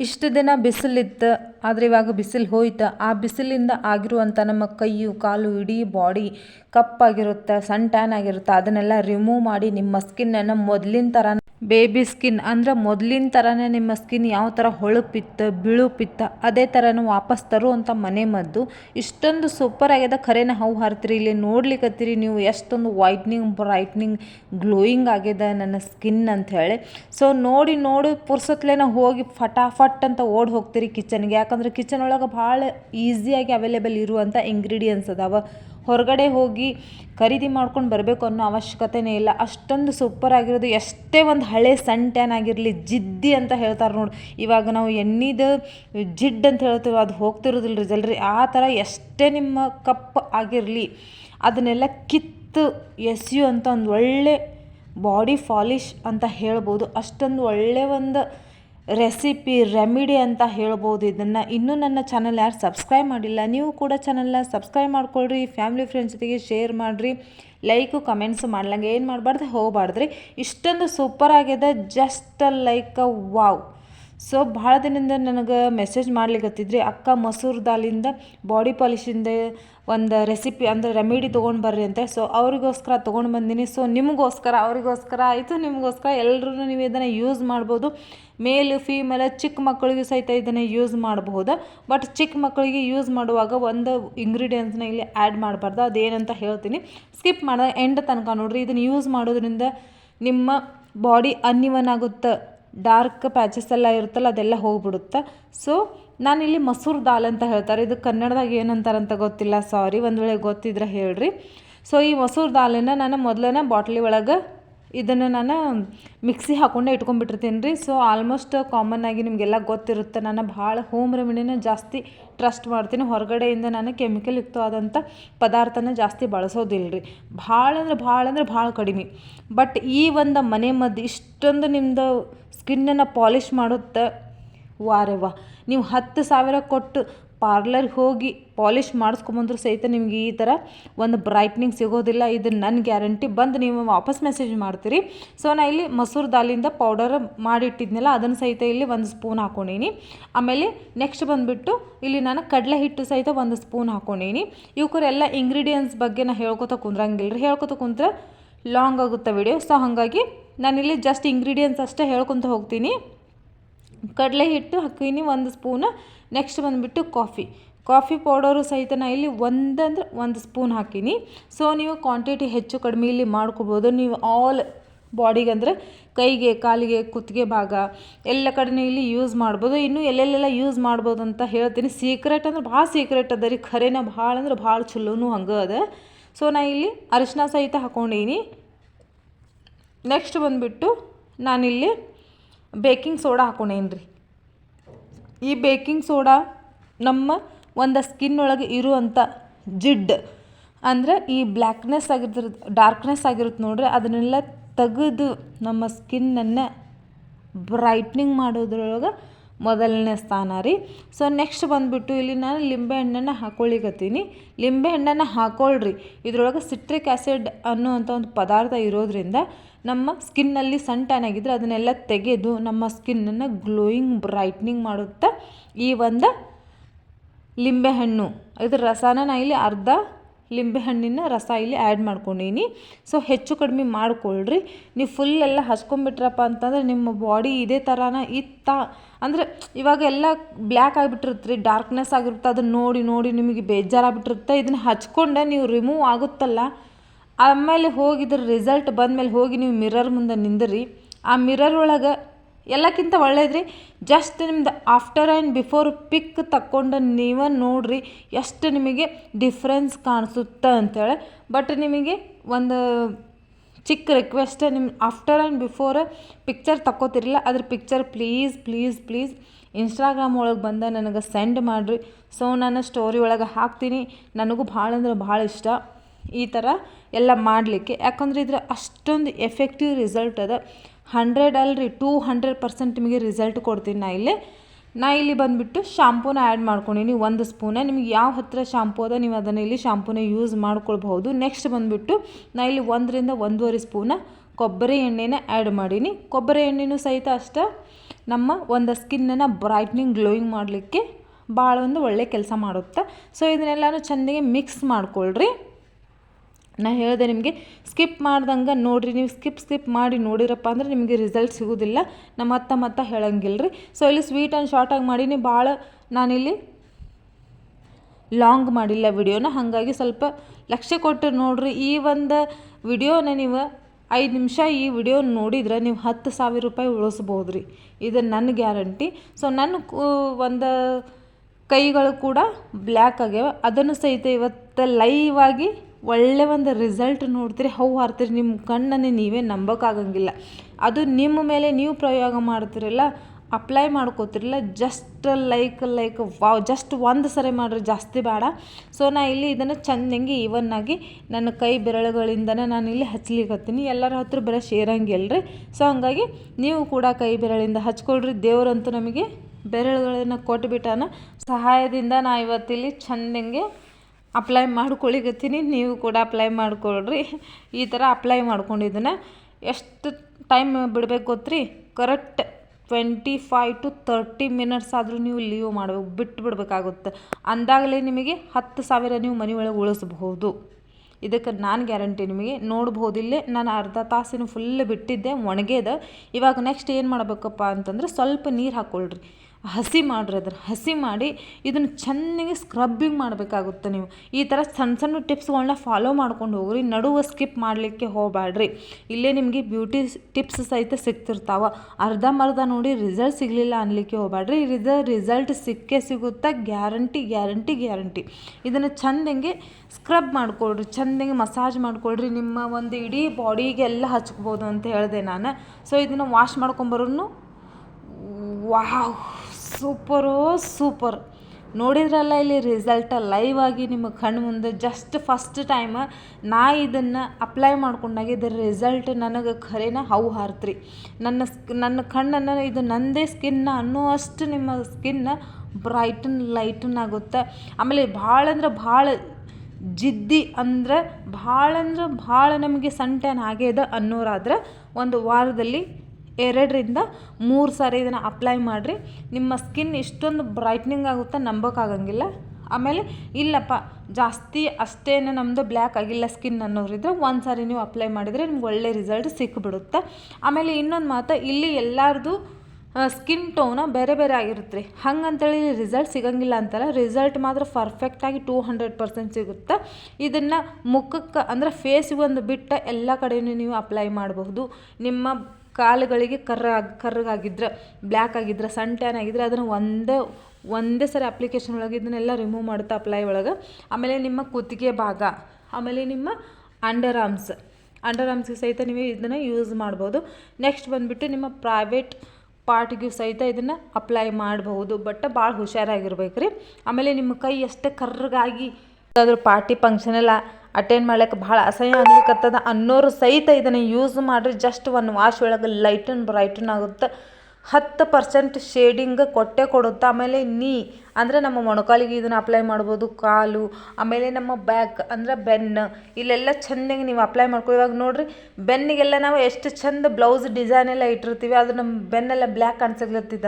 ಇಷ್ಟು ದಿನ ಬಿಸಿಲಿತ್ತು, ಆದರೆ ಇವಾಗ ಬಿಸಿಲು ಹೋಯ್ತು. ಆ ಬಿಸಿಲಿಂದ ಆಗಿರುವಂಥ ನಮ್ಮ ಕೈಯು, ಕಾಲು, ಇಡೀ ಬಾಡಿ ಕಪ್ಪಾಗಿರುತ್ತೆ ಸನ್ ಟ್ಯಾನ್ ಆಗಿರುತ್ತೆ. ಅದನ್ನೆಲ್ಲ ರಿಮೂವ್ ಮಾಡಿ ನಿಮ್ಮ ಸ್ಕಿನ್ನನ್ನು ಮೊದಲಿನ ಥರ ಬೇಬಿ ಸ್ಕಿನ್ ಅಂದ್ರೆ ಮೊದಲಿನ ಥರನೇ ನಿಮ್ಮ ಸ್ಕಿನ್ ಯಾವ ಥರ ಹೊಳಪಿತ್ತು, ಬಿಳುಪಿತ್ತು, ಅದೇ ಥರನೂ ವಾಪಸ್ ತರುವಂಥ ಮನೆ ಮದ್ದು. ಇಷ್ಟೊಂದು ಸೂಪರ್ ಆಗ್ಯದ. ಖರೇನ ಹೌ ಹರ್ತೀರಿ. ಇಲ್ಲಿ ನೋಡ್ಲಿಕ್ಕತ್ತೀರಿ ನೀವು ಎಷ್ಟೊಂದು ವೈಟ್ನಿಂಗ್ ಬ್ರೈಟ್ನಿಂಗ್ ಗ್ಲೋಯಿಂಗ್ ಆಗ್ಯದ ನನ್ನ ಸ್ಕಿನ್ ಅಂತ ಹೇಳಿ. ಸೊ ನೋಡಿ ನೋಡಿ ಪುರ್ಸತ್ಲೇನ ಹೋಗಿ ಫಟಾಫಟ್ ಅಂತ ಓಡಿ ಹೋಗ್ತೀರಿ ಕಿಚನ್ಗೆ ಯಾಕಂದ್ರೆ ಕಿಚನ್ ಒಳಗೆ ಭಾಳ ಈಸಿಯಾಗಿ ಅವೈಲೇಬಲ್ ಇರುವಂಥ ಇಂಗ್ರೀಡಿಯೆಂಟ್ಸ್ ಅದಾವ. ಹೊರಗಡೆ ಹೋಗಿ ಖರೀದಿ ಮಾಡ್ಕೊಂಡು ಬರಬೇಕು ಅನ್ನೋ ಅವಶ್ಯಕತೆನೇ ಇಲ್ಲ. ಅಷ್ಟೊಂದು ಸೂಪರ್ ಆಗಿರೋದು, ಎಷ್ಟೇ ಒಂದು ಹಳೆ ಸನ್ ಟ್ಯಾನ್ ಆಗಿರಲಿ, ಜಿದ್ದಿ ಅಂತ ಹೇಳ್ತಾರೆ ನೋಡಿ. ಇವಾಗ ನಾವು ಎಣ್ಣೆದು ಜಿಡ್ ಅಂತ ಹೇಳ್ತೀವಿ, ಅದು ಹೋಗ್ತಿರೋದಿಲ್ಲ ರೀ ಜಲ್ರಿ. ಆ ಥರ ಎಷ್ಟೇ ನಿಮ್ಮ ಕಪ್ ಆಗಿರಲಿ, ಅದನ್ನೆಲ್ಲ ಕಿತ್ತು ಎಸೆಯು ಅಂತ ಒಂದು ಒಳ್ಳೆ ಬಾಡಿ ಫಾಲಿಶ್ ಅಂತ ಹೇಳ್ಬೋದು. ಅಷ್ಟೊಂದು ಒಳ್ಳೆ ಒಂದು ರೆಸಿಪಿ, ರೆಮಿಡಿ ಅಂತ ಹೇಳ್ಬೋದು. ಇದನ್ನು ಇನ್ನೂ ನನ್ನ ಚಾನಲ್ ಯಾರು ಸಬ್ಸ್ಕ್ರೈಬ್ ಮಾಡಿಲ್ಲ, ನೀವು ಕೂಡ ಚಾನಲ್ನ ಸಬ್ಸ್ಕ್ರೈಬ್ ಮಾಡ್ಕೊಳ್ರಿ ಫ್ಯಾಮಿಲಿ ಫ್ರೆಂಡ್ಸ್ ಜೊತೆಗೆ ಶೇರ್ ಮಾಡಿರಿ ಲೈಕು ಕಮೆಂಟ್ಸು ಮಾಡ್ಲಂಗೆ ಏನು ಮಾಡಬಾರ್ದು ಹೋಗಬಾರ್ದ್ರಿ. ಇಷ್ಟೊಂದು ಸೂಪರ್ ಆಗಿದೆ just like uh wow so ಭಾಳ ದಿನದಿಂದ ನನಗೆ ಮೆಸೇಜ್ ಮಾಡ್ಲಿಕ್ಕತ್ತಿದ್ರಿ ಅಕ್ಕ ಮಸೂರ್ ದಾಲಿಂದ ಬಾಡಿ ಪಾಲಿಶಿಂದ ಒಂದು ರೆಸಿಪಿ ಅಂದರೆ ರೆಮಿಡಿ ತೊಗೊಂಡು ಬರ್ರಿ ಅಂತ. ಸೊ ಅವರಿಗೋಸ್ಕರ ತೊಗೊಂಡು ಬಂದೀನಿ. ಸೊ ನಿಮಗೋಸ್ಕರ, ಅವರಿಗೋಸ್ಕರ, ಆಯಿತು ನಿಮಗೋಸ್ಕರ ಎಲ್ಲರೂ ನೀವು ಇದನ್ನು ಯೂಸ್ ಮಾಡ್ಬೋದು. ಮೇಲ್ ಫೀಮೇಲ್ ಚಿಕ್ಕ ಮಕ್ಕಳಿಗೂ ಸಹಿತ ಇದನ್ನು ಯೂಸ್ ಮಾಡಬಹುದು ಬಟ್ ಚಿಕ್ಕ ಮಕ್ಕಳಿಗೆ ಯೂಸ್ ಮಾಡುವಾಗ ಒಂದು ಇಂಗ್ರೀಡಿಯೆಂಟ್ಸ್ನ ಇಲ್ಲಿ ಆ್ಯಡ್ ಮಾಡಬಾರ್ದು. ಅದೇನಂತ ಹೇಳ್ತೀನಿ. ಸ್ಕಿಪ್ ಮಾಡಿದಾಗ ಎಂಡ್ ತನಕ ನೋಡ್ರಿ. ಇದನ್ನು ಯೂಸ್ ಮಾಡೋದ್ರಿಂದ ನಿಮ್ಮ ಬಾಡಿ ಅನ್ಯವನ್ನಾಗುತ್ತೆ ಡಾರ್ಕ್ ಪ್ಯಾಚಸ್ ಎಲ್ಲ ಇರುತ್ತಲ್ಲ, ಅದೆಲ್ಲ ಹೋಗ್ಬಿಡುತ್ತೆ. ಸೊ ನಾನಿಲ್ಲಿ ಮಸೂರ್ ದಾಲ್ ಅಂತ ಹೇಳ್ತಾರೆ. ಇದು ಕನ್ನಡದಾಗ ಏನಂತಾರಂತ ಗೊತ್ತಿಲ್ಲ. ಸಾರಿ ಒಂದು ವೇಳೆ ಗೊತ್ತಿದ್ರೆ ಹೇಳ್ರಿ. ಸೊ ಈ ಮಸೂರ್ ದಾಲನ್ನು ನಾನು ಮೊದಲನೇ ಬಾಟ್ಲಿ ಒಳಗೆ ಇದನ್ನು ನಾನು ಮಿಕ್ಸಿ ಹಾಕೊಂಡೆ ಇಟ್ಕೊಂಡ್ಬಿಟ್ಟಿರ್ತೀನಿ ರೀ ಸೊ ಆಲ್ಮೋಸ್ಟ್ ಕಾಮನ್ ಆಗಿ ನಿಮಗೆಲ್ಲ ಗೊತ್ತಿರುತ್ತೆ. ನಾನು ಭಾಳ ಹೋಮ್ ರೆಮಿಡಿನ ಜಾಸ್ತಿ ಟ್ರಸ್ಟ್ ಮಾಡ್ತೀನಿ. ಹೊರಗಡೆಯಿಂದ ನಾನು ಕೆಮಿಕಲ್ ಯುಕ್ತವಾದಂಥ ಪದಾರ್ಥನ ಜಾಸ್ತಿ ಬಳಸೋದಿಲ್ಲ ರೀ ಭಾಳ ಅಂದ್ರೆ ಭಾಳ ಅಂದ್ರೆ ಭಾಳ ಕಡಿಮೆ. ಬಟ್ ಈ ಒಂದು ಮನೆ ಮದ್ದು ಇಷ್ಟೊಂದು ನಿಮ್ಮದು ಸ್ಕಿನ್ನನ್ನು ಪಾಲಿಷ್ ಮಾಡುತ್ತೆ. ವಾರೆ ವಾ ನೀವು ಹತ್ತು ಸಾವಿರ ಕೊಟ್ಟು ಪಾರ್ಲರ್ಗೆ ಹೋಗಿ ಪಾಲಿಷ್ ಮಾಡಿಸ್ಕೊಂಬಂದ್ರೂ ಸಹಿತ ನಿಮಗೆ ಈ ಥರ ಒಂದು ಬ್ರೈಟ್ನಿಂಗ್ ಸಿಗೋದಿಲ್ಲ. ಇದು ನನ್ನ ಗ್ಯಾರಂಟಿ ಬಂದು ನೀವು ವಾಪಸ್ ಮೆಸೇಜ್ ಮಾಡ್ತೀರಿ. ಸೊ ನಾ ಇಲ್ಲಿ ಮಸೂರ್ ದಾಲಿಂದ ಪೌಡರ್ ಮಾಡಿಟ್ಟಿದ್ನಲ್ಲ, ಅದನ್ನು ಸಹಿತ ಇಲ್ಲಿ ಒಂದು ಸ್ಪೂನ್ ಹಾಕೊಂಡೀನಿ. ಆಮೇಲೆ ನೆಕ್ಸ್ಟ್ ಬಂದುಬಿಟ್ಟು ಇಲ್ಲಿ ನಾನು ಕಡಲೆ ಹಿಟ್ಟು ಸಹಿತ ಒಂದು ಸ್ಪೂನ್ ಹಾಕೊಂಡೀನಿ. ಇವಕ್ಕರ ಎಲ್ಲ ಇಂಗ್ರೀಡಿಯೆಂಟ್ಸ್ ಬಗ್ಗೆ ನಾನು ಹೇಳ್ಕೊತ ಕುಂದ್ರಂಗಿಲ್ಲ ರೀ ಹೇಳ್ಕೊತ ಕುಂತ್ರೆ ಲಾಂಗ್ ಆಗುತ್ತೆ ವಿಡಿಯೋ ಸೊ ಹಾಗಾಗಿ ನಾನಿಲ್ಲಿ ಜಸ್ಟ್ ಇಂಗ್ರೀಡಿಯೆಂಟ್ಸ್ ಅಷ್ಟೇ ಹೇಳ್ಕೊತ ಹೋಗ್ತೀನಿ. ಕಡಲೆ ಹಿಟ್ಟು ಹಾಕೀನಿ ಒಂದು ಸ್ಪೂನ್. ನೆಕ್ಸ್ಟ್ ಬಂದುಬಿಟ್ಟು ಕಾಫಿ. ಕಾಫಿ ಪೌಡರು ಸಹಿತ ನಾ ಇಲ್ಲಿ ಒಂದಂದ್ರೆ ಒಂದು ಸ್ಪೂನ್ ಹಾಕೀನಿ. ಸೊ ನೀವು ಕ್ವಾಂಟಿಟಿ ಹೆಚ್ಚು ಕಡಿಮೆ ಇಲ್ಲಿ ಮಾಡ್ಕೊಬೋದು. ನೀವು ಆಲ್ ಬಾಡಿಗೆ ಅಂದರೆ ಕೈಗೆ, ಕಾಲಿಗೆ ಕುತ್ತಿಗೆ ಭಾಗ ಎಲ್ಲ ಕಡೆನೂ ಇಲ್ಲಿ ಯೂಸ್ ಮಾಡ್ಬೋದು. ಇನ್ನೂ ಎಲ್ಲೆಲ್ಲೆಲ್ಲ ಯೂಸ್ ಮಾಡ್ಬೋದು ಅಂತ ಹೇಳ್ತೀನಿ. ಸೀಕ್ರೆಟ್ ಅಂದ್ರೆ ಭಾಳ ಸೀಕ್ರೆಟ್ ಅದ ರೀ. ಖರೇನ ಭಾಳ ಅಂದ್ರೆ ಭಾಳ ಚಲೋನು ಹಂಗೆ ಅದ. ಸೊ ನಾ ಇಲ್ಲಿ ಅರಿಶಿನ ಸಹಿತ ಹಾಕೊಂಡೀನಿ. ನೆಕ್ಸ್ಟ್ ಬಂದುಬಿಟ್ಟು ನಾನಿಲ್ಲಿ ಬೇಕಿಂಗ್ ಸೋಡಾ ಹಾಕೋಣೇನು ರೀ ಈ ಬೇಕಿಂಗ್ ಸೋಡಾ ನಮ್ಮ ಒಂದು ಸ್ಕಿನ್ ಒಳಗೆ ಇರುವಂಥ ಜಿಡ್, ಅಂದರೆ ಈ ಬ್ಲ್ಯಾಕ್ನೆಸ್ ಆಗಿರ್ತಿರ ಡಾರ್ಕ್ನೆಸ್ ಆಗಿರುತ್ತೆ ನೋಡ್ರಿ, ಅದನ್ನೆಲ್ಲ ತೆಗೆದು ನಮ್ಮ ಸ್ಕಿನ್ನನ್ನು ಬ್ರೈಟ್ನಿಂಗ್ ಮಾಡೋದ್ರೊಳಗೆ ಮೊದಲನೇ ಸ್ಥಾನ ರೀ. ಸೊ ನೆಕ್ಸ್ಟ್ ಬಂದುಬಿಟ್ಟು ಇಲ್ಲಿ ನಾನು ಲಿಂಬೆ ಹಣ್ಣನ್ನು ಲಿಂಬೆಹಣ್ಣನ್ನು ಲಿಂಬೆ ಇದ್ರೊಳಗೆ ಸಿಟ್ರಿಕ್ ಆ್ಯಸಿಡ್ ಅನ್ನುವಂಥ ಒಂದು ಪದಾರ್ಥ ಇರೋದ್ರಿಂದ ನಮ್ಮ ಸ್ಕಿನ್ನಲ್ಲಿ ಸನ್ ಟ್ಯಾನ್ ಆಗಿದ್ರೆ ಅದನ್ನೆಲ್ಲ ತೆಗೆದು ನಮ್ಮ ಸ್ಕಿನ್ನನ್ನು ಗ್ಲೋಯಿಂಗ್ ಬ್ರೈಟ್ನಿಂಗ್ ಮಾಡುತ್ತಾ ಈ ಒಂದು ಲಿಂಬೆಹಣ್ಣು ಇದ್ರ ರಸನ ನಾ ಇಲ್ಲಿ ಅರ್ಧ ಲಿಂಬೆಹಣ್ಣಿನ ರಸ ಇಲ್ಲಿ ಆ್ಯಡ್ ಮಾಡ್ಕೊಂಡೀನಿ. ಸೊ ಹೆಚ್ಚು ಕಡಿಮೆ ಮಾಡ್ಕೊಳ್ರಿ. ನೀವು ಫುಲ್ ಎಲ್ಲ ಹಚ್ಕೊಂಬಿಟ್ರಪ್ಪ ಅಂತಂದ್ರೆ ನಿಮ್ಮ ಬಾಡಿ ಇದೇ ಥರನ ಇತ್ತ? ಅಂದರೆ ಇವಾಗ ಎಲ್ಲ ಬ್ಲ್ಯಾಕ್ ಆಗಿಬಿಟ್ಟಿರುತ್ತೆ ರೀ ಡಾರ್ಕ್ನೆಸ್ ಆಗಿರುತ್ತೆ. ಅದನ್ನು ನೋಡಿ ನೋಡಿ ನಿಮಗೆ ಬೇಜಾರಾಗ್ಬಿಟ್ಟಿರುತ್ತೆ. ಇದನ್ನು ಹಚ್ಕೊಂಡೆ ನೀವು ರಿಮೂವ್ ಆಗುತ್ತಲ್ಲ? ಆಮೇಲೆ ಹೋಗಿದ್ರ ರಿಸಲ್ಟ್ ಬಂದಮೇಲೆ ಹೋಗಿ ನೀವು ಮಿರರ್ ಮುಂದೆ ನಿಂದಿರಿ. ಆ ಮಿರರ್ ಒಳಗೆ ಎಲ್ಲಕ್ಕಿಂತ ಒಳ್ಳೇದ್ರಿ. ಜಸ್ಟ್ ನಿಮ್ದು ಆಫ್ಟರ್ ಆ್ಯಂಡ್ ಬಿಫೋರ್ ಪಿಕ್ ತಕ್ಕೊಂಡು ನೀವು ನೋಡ್ರಿ ಎಷ್ಟು ನಿಮಗೆ ಡಿಫ್ರೆನ್ಸ್ ಕಾಣಿಸುತ್ತೆ ಅಂತೇಳಿ. ಬಟ್ ನಿಮಗೆ ಒಂದು ಚಿಕ್ಕ ರಿಕ್ವೆಸ್ಟ್ ನಿಮ್ಮ ಆಫ್ಟರ್ ಆ್ಯಂಡ್ ಬಿಫೋರ್ ಪಿಕ್ಚರ್ ತಕ್ಕೋತಿರಲಿಲ್ಲ. ಅದ್ರ picture please please please Instagram ಒಳಗೆ ಬಂದ ನನಗೆ ಸೆಂಡ್ ಮಾಡಿರಿ. ಸೊ ನಾನು ಸ್ಟೋರಿ ಒಳಗೆ ಹಾಕ್ತೀನಿ. ನನಗೂ ಭಾಳ ಅಂದ್ರೆ ಭಾಳ ಇಷ್ಟ. ಈ ಥರ ಎಲ್ಲ ಮಾಡಲಿಕ್ಕೆ. ಯಾಕಂದ್ರೆ ಇದ್ರ ಅಷ್ಟೊಂದು ಎಫೆಕ್ಟಿವ್ ರಿಸಲ್ಟ್ ಅದ. ಹಂಡ್ರೆಡ್ ಅಲ್ರಿ ಟೂ ಹಂಡ್ರೆಡ್ ಪರ್ಸೆಂಟ್ ನಿಮಗೆ ರಿಸಲ್ಟ್ ಕೊಡ್ತೀನಿ ನಾ ಇಲ್ಲಿ. ನಾ ಇಲ್ಲಿ ಬಂದುಬಿಟ್ಟು ಶಾಂಪೂನ ಆ್ಯಡ್ ಮಾಡ್ಕೊಂಡಿನಿ, ಒಂದು ಸ್ಪೂನ. ನಿಮ್ಗೆ ಯಾವ ಹತ್ತಿರ ಶಾಂಪೂ ಅದ, ನೀವು ಅದನ್ನು ಇಲ್ಲಿ ಶಾಂಪೂನ ಯೂಸ್ ಮಾಡ್ಕೊಳ್ಬಹುದು. ನೆಕ್ಸ್ಟ್ ಬಂದುಬಿಟ್ಟು ನಾ ಇಲ್ಲಿ ಒಂದರಿಂದ ಒಂದೂವರೆ ಸ್ಪೂನ ಕೊಬ್ಬರಿ ಎಣ್ಣೆನ ಆ್ಯಡ್ ಮಾಡೀನಿ. ಕೊಬ್ಬರಿ ಎಣ್ಣೆನೂ ಸಹಿತ ಅಷ್ಟೇ ನಮ್ಮ ಒಂದು ಸ್ಕಿನ್ನನ್ನು ಬ್ರೈಟ್ನಿಂಗ್ ಗ್ಲೋಯಿಂಗ್ ಮಾಡಲಿಕ್ಕೆ ಭಾಳ ಒಂದು ಒಳ್ಳೆ ಕೆಲಸ ಮಾಡುತ್ತೆ. ಸೊ ಇದನ್ನೆಲ್ಲನೂ ಚೆಂದಾಗಿ ಮಿಕ್ಸ್ ಮಾಡ್ಕೊಳ್ರಿ. ನಾ ಹೇಳಿದೆ ನಿಮಗೆ ಸ್ಕಿಪ್ ಮಾಡ್ದಂಗೆ ನೋಡಿರಿ, ನೀವು ಸ್ಕಿಪ್ ಸ್ಕಿಪ್ ಮಾಡಿ ನೋಡಿರಪ್ಪ ಅಂದ್ರೆ ನಿಮಗೆ ರಿಸಲ್ಟ್ ಸಿಗೋದಿಲ್ಲ. ನಮ್ಮ ಅತ್ತ ಮತ್ತ ಹೇಳಂಗಿಲ್ಲ ರೀ ಸೊ ಇಲ್ಲಿ ಸ್ವೀಟ್ ಆ್ಯಂಡ್ ಶಾರ್ಟಾಗಿ ಮಾಡೀನಿ. ಭಾಳ ನಾನಿಲ್ಲಿ ಲಾಂಗ್ ಮಾಡಿಲ್ಲ ವಿಡಿಯೋನ ಹಾಗಾಗಿ ಸ್ವಲ್ಪ ಲಕ್ಷ್ಯ ಕೊಟ್ಟು ನೋಡಿರಿ. ಈ ಒಂದು ವಿಡಿಯೋನ ನೀವು ಐದು ನಿಮಿಷ ಈ ವಿಡಿಯೋ ನೋಡಿದ್ರೆ ನೀವು ಹತ್ತು ಸಾವಿರ ರೂಪಾಯಿ ಉಳಿಸ್ಬೋದು ರೀ ಇದು ನನ್ನ ಗ್ಯಾರಂಟಿ ಸೊ ನನ್ನ ಒಂದು ಕೈಗಳು ಕೂಡ ಬ್ಲ್ಯಾಕ್ ಆಗ್ಯಾವ. ಅದನ್ನು ಸಹಿತ ಇವತ್ತು ಲೈವ್ ಆಗಿ ಒಳ್ಳೆ ಒಂದು ರಿಸಲ್ಟ್ ನೋಡ್ತೀರಿ, ಹೌ ಹಾರ್ತೀರಿ ನಿಮ್ಮ ಕಣ್ಣನ್ನು ನೀವೇ ನಂಬೋಕ್ಕಾಗಂಗಿಲ್ಲ. ಅದು ನಿಮ್ಮ ಮೇಲೆ ನೀವು ಪ್ರಯೋಗ ಮಾಡ್ತಿರಲ್ಲ apply ಮಾಡ್ಕೋತಿರಲ್ಲ just like like wow just ಒಂದು ಸರಿ ಮಾಡ್ರಿ ಜಾಸ್ತಿ ಬೇಡ. ಸೊ ನಾ ಇಲ್ಲಿ ಇದನ್ನು ಈವನ್ ಆಗಿ ನನ್ನ ಕೈ ಬೆರಳುಗಳಿಂದನೇ ನಾನು ಇಲ್ಲಿ ಹಚ್ಲಿಕತ್ತೀನಿ. ಎಲ್ಲರ ಹತ್ರ ಬ್ರಷ್ ಶೇರಂಗಿಲ್ಲ ರೀ ಸೊ ಹಂಗಾಗಿ ನೀವು ಕೂಡ ಕೈ ಬೆರಳಿಂದ ಹಚ್ಕೊಳ್ರಿ. ದೇವರಂತೂ ನಮಗೆ ಬೆರಳುಗಳನ್ನು ಕೊಟ್ಬಿಟ್ಟಾನ. ಸಹಾಯದಿಂದ ನಾ ಇವತ್ತಿಲ್ಲಿ ಚೆಂದಂಗೆ ಅಪ್ಲೈ ಮಾಡ್ಕೊಳ್ಳಿಗತ್ತೀನಿ ನೀವು ಕೂಡ ಅಪ್ಲೈ ಮಾಡ್ಕೊಳ್ರಿ. ಈ ಥರ ಅಪ್ಲೈ ಮಾಡ್ಕೊಂಡಿದ್ದನ್ನ ಎಷ್ಟು ಟೈಮ್ ಬಿಡಬೇಕು ಗೊತ್ತ್ರಿ? Correct twenty five to thirty minutes ಆದರೂ ನೀವು ಲೀವ್ ಮಾಡಬೇಕು, ಬಿಟ್ಟು ಬಿಡಬೇಕಾಗುತ್ತೆ. ಅಂದಾಗಲೇ ನಿಮಗೆ ಹತ್ತು ಸಾವಿರ ನೀವು ಮನೆ ಒಳಗೆ ಉಳಿಸ್ಬಹುದು. ಇದಕ್ಕೆ ನಾನು ಗ್ಯಾರಂಟಿ ನಿಮಗೆ, ನೋಡ್ಬೋದು ಇಲ್ಲೇ. ನಾನು ಅರ್ಧ ತಾಸಿನ ಫುಲ್ ಬಿಟ್ಟಿದ್ದೆ ಒಣಗೇದ ಇವಾಗ ನೆಕ್ಸ್ಟ್ ಏನು ಮಾಡಬೇಕಪ್ಪ ಅಂತಂದ್ರೆ ಸ್ವಲ್ಪ ನೀರು ಹಾಕ್ಕೊಳ್ರಿ ಹಸಿ ಮಾಡಿರಿ ಅದ್ರ, ಹಸಿ ಮಾಡಿ ಇದನ್ನು ಚೆನ್ನಾಗಿ ಸ್ಕ್ರಬ್ಬಿಂಗ್ ಮಾಡಬೇಕಾಗುತ್ತೆ ನೀವು. ಈ ಥರ ಸಣ್ಣ ಸಣ್ಣ ಟಿಪ್ಸ್ಗಳನ್ನ ಫಾಲೋ ಮಾಡ್ಕೊಂಡು ಹೋಗ್ರಿ. ನಡುವೆ ಸ್ಕಿಪ್ ಮಾಡಲಿಕ್ಕೆ ಹೋಗಬೇಡ್ರಿ ಇಲ್ಲೇ ನಿಮಗೆ ಬ್ಯೂಟಿ ಟಿಪ್ಸ್ ಸಹಿತ ಸಿಗ್ತಿರ್ತಾವೆ. ಅರ್ಧಂಬರ್ಧ ನೋಡಿ ರಿಸಲ್ಟ್ ಸಿಗಲಿಲ್ಲ ಅನ್ನಲಿಕ್ಕೆ ಹೋಗಬೇಡ್ರಿ ಇದು ರಿಸಲ್ಟ್ ಸಿಕ್ಕೇ ಸಿಗುತ್ತೆ ಗ್ಯಾರಂಟಿ ಗ್ಯಾರಂಟಿ ಗ್ಯಾರಂಟಿ ಇದನ್ನು ಚಂದಂಗೆ ಸ್ಕ್ರಬ್ ಮಾಡ್ಕೊಳ್ರಿ. ಚಂದಂಗೆ ಮಸಾಜ್ ಮಾಡ್ಕೊಳ್ರಿ. ನಿಮ್ಮ ಒಂದು ಇಡೀ ಬಾಡಿಗೆಲ್ಲ ಹಚ್ಕೋಬೋದು ಅಂತ ಹೇಳಿದೆ ನಾನು. ಸೊ ಇದನ್ನು ವಾಶ್ ಮಾಡ್ಕೊಂಬರೂ ವಾವ್ ಸೂಪರೋ, ಸೂಪರ್. ನೋಡಿದ್ರಲ್ಲ ಇಲ್ಲಿ ರಿಸಲ್ಟ ಲೈವ್ ಆಗಿ ನಿಮ್ಮ ಕಣ್ಣು ಮುಂದೆ ಜಸ್ಟ್ ಫಸ್ಟ್ ಟೈಮ್ ನಾ ಇದನ್ನು ಅಪ್ಲೈ ಮಾಡ್ಕೊಂಡಾಗ ಇದರ ರಿಸಲ್ಟ್ ನನಗೆ ಖರೇನ ಹೌ ಹಾರ್ತ್ರಿ. ನನ್ನ ಸ್ಕ್ ನನ್ನ ಕಣ್ಣನ್ನು ಇದು ನನ್ನದೇ ಸ್ಕಿನ್ನ ಅನ್ನೋ ಅಷ್ಟು ನಿಮ್ಮ ಸ್ಕಿನ್ನ ಬ್ರೈಟನ್ ಲೈಟನ್ ಆಗುತ್ತೆ. ಆಮೇಲೆ ಭಾಳ ಅಂದ್ರೆ ಭಾಳ ಜಿದ್ದಿ ಅಂದ್ರೆ ಭಾಳ ಅಂದ್ರೆ ಭಾಳ ನಮಗೆ ಸನ್ ಟ್ಯಾನ್ ಅನ್ನೋರಾದ್ರೆ ಒಂದು ವಾರದಲ್ಲಿ ಎರಡರಿಂದ ಮೂರು ಸಾರಿ ಇದನ್ನು ಅಪ್ಲೈ ಮಾಡಿರಿ. ನಿಮ್ಮ ಸ್ಕಿನ್ ಇಷ್ಟೊಂದು ಬ್ರೈಟ್ನಿಂಗ್ ಆಗುತ್ತೆ ನಂಬೋಕ್ಕಾಗಂಗಿಲ್ಲ ಆಮೇಲೆ ಇಲ್ಲಪ್ಪ, ಜಾಸ್ತಿ ಅಷ್ಟೇನು ನಮ್ಮದು ಬ್ಲ್ಯಾಕ್ ಆಗಿಲ್ಲ ಸ್ಕಿನ್ ಅನ್ನೋರಿದ್ರೆ ಒಂದು ಸಾರಿ ನೀವು ಅಪ್ಲೈ ಮಾಡಿದರೆ ನಿಮ್ಗೆ ಒಳ್ಳೆ ರಿಸಲ್ಟ್ ಸಿಕ್ಕಿಬಿಡುತ್ತೆ ಆಮೇಲೆ ಇನ್ನೊಂದು ಮಾತು, ಇಲ್ಲಿ ಎಲ್ಲರದು ಸ್ಕಿನ್ ಟೋನ ಬೇರೆ ಬೇರೆ ಆಗಿರುತ್ತೆ. ರೀ ಹಂಗಂತೇಳಿ ರಿಸಲ್ಟ್ ಸಿಗಂಗಿಲ್ಲ ಅಂತಲ್ಲ ರಿಸಲ್ಟ್ ಮಾತ್ರ ಪರ್ಫೆಕ್ಟಾಗಿ ಟೂ ಹಂಡ್ರೆಡ್ ಪರ್ಸೆಂಟ್ ಸಿಗುತ್ತೆ. ಇದನ್ನು ಮುಖಕ್ಕೆ ಅಂದರೆ ಫೇಸಿಗೆ ಒಂದು ಬಿಟ್ಟ ಎಲ್ಲ ಕಡೆಯೂ ನೀವು ಅಪ್ಲೈ ಮಾಡಬಹುದು. ನಿಮ್ಮ ಕಾಲುಗಳಿಗೆ ಕರ್ರ ಕರ್ರಗಾಗಿದ್ರೆ ಬ್ಲ್ಯಾಕ್ ಆಗಿದ್ರೆ ಸನ್ ಟ್ಯಾನ್ ಆಗಿದ್ರೆ ಅದನ್ನು ಒಂದೇ ಒಂದೇ ಸರಿ ಅಪ್ಲಿಕೇಶನ್ ಒಳಗೆ ಇದನ್ನೆಲ್ಲ ರಿಮೂವ್ ಮಾಡ್ತಾ ಅಪ್ಲೈ ಒಳಗೆ. ಆಮೇಲೆ ನಿಮ್ಮ ಕುತ್ತಿಗೆ ಭಾಗ, ಆಮೇಲೆ ನಿಮ್ಮ ಅಂಡರ್ ಆರ್ಮ್ಸ್ ಅಂಡರ್ ಆರ್ಮ್ಸ್ಗೆ ಸಹಿತ ನೀವು ಇದನ್ನು ಯೂಸ್ ಮಾಡ್ಬೋದು. ನೆಕ್ಸ್ಟ್ ಬಂದುಬಿಟ್ಟು ನಿಮ್ಮ ಪ್ರೈವೇಟ್ ಪಾರ್ಟಿಗೂ ಸಹಿತ ಇದನ್ನು ಅಪ್ಲೈ ಮಾಡಬಹುದು ಬಟ್ ಭಾಳ ಹುಷಾರಾಗಿರ್ಬೇಕು ರೀ ಆಮೇಲೆ ನಿಮ್ಮ ಕೈ ಎಷ್ಟು ಕರ್ರಗಾಗಿ ಅದ್ರ ಪಾರ್ಟಿ ಫಂಕ್ಷನ್ ಎಲ್ಲ ಅಟೆಂಡ್ ಮಾಡ್ಲಿಕ್ಕೆ ಭಾಳ ಅಸಹ್ಯ ಆಗ್ಲಿಕ್ಕತ್ತದ ಅನ್ನೋರು ಸಹಿತ ಇದನ್ನು ಯೂಸ್ ಮಾಡಿರಿ ಜಸ್ಟ್ ಒನ್ ವಾಶ್ ಒಳಗೆ ಲೈಟನ್ ಬ್ರೈಟನ್ ಆಗುತ್ತೆ. ಹತ್ತು ಪರ್ಸೆಂಟ್ ಶೇಡಿಂಗ್ ಕೊಟ್ಟೆ ಕೊಡುತ್ತೆ. ಆಮೇಲೆ ನೀ ಅಂದರೆ ನಮ್ಮ ಮೊಣಕಾಲಿಗೆ ಇದನ್ನು ಅಪ್ಲೈ ಮಾಡ್ಬೋದು, ಕಾಲು, ಆಮೇಲೆ ನಮ್ಮ ಬ್ಯಾಕ್ ಅಂದರೆ ಬೆನ್ನು ಇಲ್ಲೆಲ್ಲ ಚೆಂದಾಗಿ ನೀವು ಅಪ್ಲೈ ಮಾಡ್ಕೊ ಇವಾಗ ನೋಡಿರಿ, ಬೆನ್ನಿಗೆಲ್ಲ ನಾವು ಎಷ್ಟು ಚಂದ ಬ್ಲೌಸ್ ಡಿಸೈನ್ ಎಲ್ಲ ಇಟ್ಟಿರ್ತೀವಿ ಅದು ನಮ್ಮ ಬೆನ್ನೆಲ್ಲ ಬ್ಲ್ಯಾಕ್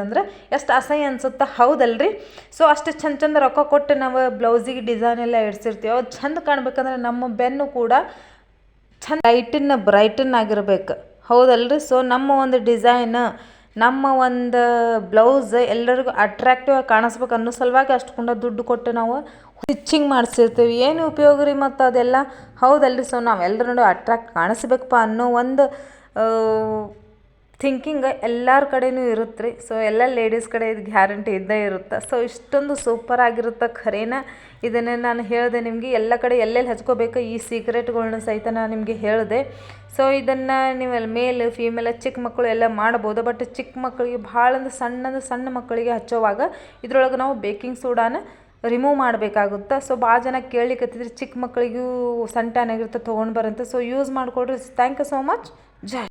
ಅಂದ್ರೆ ಎಷ್ಟು ಅಸಹ್ಯ ಅನ್ಸುತ್ತೆ? ಹೌದಲ್ರಿ? ಸೊ ಅಷ್ಟು ಚಂದ ಚಂದ ರೊಕ್ಕ ಕೊಟ್ಟು ನಾವು ಬ್ಲೌಸಿಗೆ ಡಿಸೈನ್ ಎಲ್ಲ ಇಡ್ಸಿರ್ತೀವಿ. ಅದು ಚಂದ ಕಾಣಬೇಕಂದ್ರೆ ನಮ್ಮ ಬೆನ್ನು ಕೂಡ ಚಂದ ಲೈಟನ್ನ ಬ್ರೈಟನ್ ಆಗಿರ್ಬೇಕು. ಹೌದಲ್ರಿ? ಸೊ ನಮ್ಮ ಒಂದು ಡಿಸೈನ್ ನಮ್ಮ ಒಂದು ಬ್ಲೌಸ್ ಎಲ್ಲರಿಗೂ ಅಟ್ರಾಕ್ಟಿವ್ ಆಗಿ ಕಾಣಿಸ್ಬೇಕು ಅನ್ನೋ ಸಲುವಾಗಿ ಅಷ್ಟು ಕೊಂಡ ದುಡ್ಡು ಕೊಟ್ಟು ನಾವು ಸ್ಟಿಚ್ಚಿಂಗ್ ಮಾಡಿಸಿರ್ತೀವಿ. ಏನು ಉಪಯೋಗ ರೀ ಮತ್ತು ಅದೆಲ್ಲ? ಹೌದಲ್ರಿ ಸೊ ನಾವೆಲ್ಲರೂ ಅಟ್ರಾಕ್ಟ್ ಕಾಣಿಸ್ಬೇಕಪ್ಪ ಅನ್ನೋ ಒಂದು ಥಿಂಕಿಂಗ್ ಎಲ್ಲರ ಕಡೆಯೂ ಇರುತ್ತೆ ರೀ ಸೊ ಎಲ್ಲ ಲೇಡೀಸ್ ಕಡೆ ಇದು ಗ್ಯಾರಂಟಿ ಇದ್ದೇ ಇರುತ್ತೆ? ಸೊ ಇಷ್ಟೊಂದು ಸೂಪರ್ ಆಗಿರುತ್ತೆ ಖರೇನ? ಇದನ್ನೇ ನಾನು ಹೇಳಿದೆ ನಿಮಗೆ. ಎಲ್ಲ ಕಡೆ ಎಲ್ಲೆಲ್ಲಿ ಹಚ್ಕೋಬೇಕು ಈ ಸೀಕ್ರೆಟ್ಗಳನ್ನ ಸಹಿತ ನಾನು ನಿಮಗೆ ಹೇಳಿದೆ. ಸೊ ಇದನ್ನು ನೀವು ಮೇಲ್ ಫೀಮೇಲ್ ಚಿಕ್ಕ ಮಕ್ಕಳು ಎಲ್ಲ ಮಾಡ್ಬೋದು. ಬಟ್ ಚಿಕ್ಕ ಮಕ್ಕಳಿಗೆ ಭಾಳ ಅಂದ್ರೆ ಸಣ್ಣ ಸಣ್ಣ ಮಕ್ಕಳಿಗೆ ಹಚ್ಚೋವಾಗ ಇದರೊಳಗೆ ನಾವು ಬೇಕಿಂಗ್ ಸೋಡಾನ ರಿಮೂವ್ ಮಾಡಬೇಕಾಗುತ್ತೆ? ಸೊ ಭಾಳ ಜನ ಕೇಳಲಿಕ್ಕತ್ತಿದ್ರೆ ಚಿಕ್ಕ ಮಕ್ಕಳಿಗೂ ಸಣ್ಣ ಆಗಿರುತ್ತೆ, ತೊಗೊಂಡು ಬರಂತೆ. ಸೊ ಯೂಸ್ ಮಾಡಿಕೊಡ್ರಿ. Thank you so much Jai